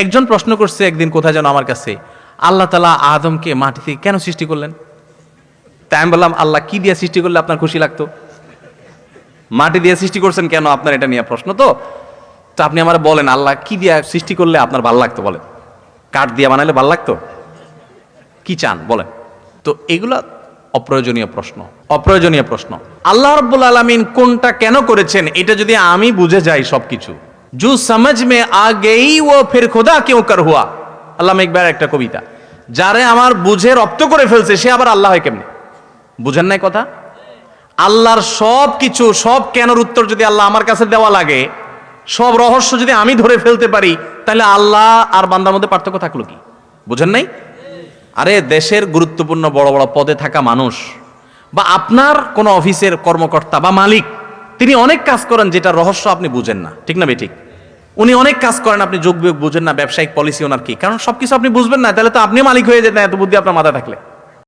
একজন প্রশ্ন করছে একদিন, কোথায় যেন আমার কাছে? আল্লাহ তালা আদমকে মাটি থেকে কেন সৃষ্টি করলেন? তাই আমি বললাম, আল্লাহ কি দিয়ে সৃষ্টি করলে আপনার খুশি লাগতো? মাটি দিয়ে সৃষ্টি করছেন কেন আপনার? এটা নিয়ে প্রশ্ন তো। তো আপনি আমার বলেন, আল্লাহ কি দিয়ে সৃষ্টি করলে আপনার ভালো লাগতো বলেন? কাঠ দিয়ে বানালে ভালো লাগতো? কি চান, বলেন? তো এগুলা অপ্রয়োজনীয় প্রশ্ন অপ্রয়োজনীয় প্রশ্ন। আল্লাহ রব্বুল আলমিন কোনটা কেন করেছেন, এটা যদি আমি বুঝে যাই সবকিছু সমঝ মে আ গেই ও ফির খোদা কেউ কর হুয়া আল্লাহ ইকবার একটা কবিতা। যারে আমার বুঝে রপ্ত করে ফেলছে সে আবার আল্লাহ হয় কেমনে বুঝেন নাই কথা আল্লাহর সব কিছু সব কেনর উত্তর যদি আল্লাহ আমার কাছে দেওয়া লাগে সব রহস্য যদি আমি ধরে ফেলতে পারি তাহলে আল্লাহ আর বান্দার মধ্যে পার্থক্য থাকল কি বুঝেন নাই আরে দেশের গুরুত্বপূর্ণ বড় বড় পদে থাকা মানুষ বা আপনার কোনো অফিসের কর্মকর্তা বা মালিক তিনি অনেক কাজ করেন যেটা রহস্য আপনি বুঝেন না। ঠিক না, বেঠিক? উনি অনেক কাজ করেন, আপনি যোগ বিয়োগ বুঝেন না, ব্যবসায়িক পলিসি ওনার কি? কারণ সবকিছু আপনি বুঝবেন না, তাহলে তো আপনি মালিক হয়ে যেতেন, এত বুদ্ধি আপনার মাথায় থাকলে।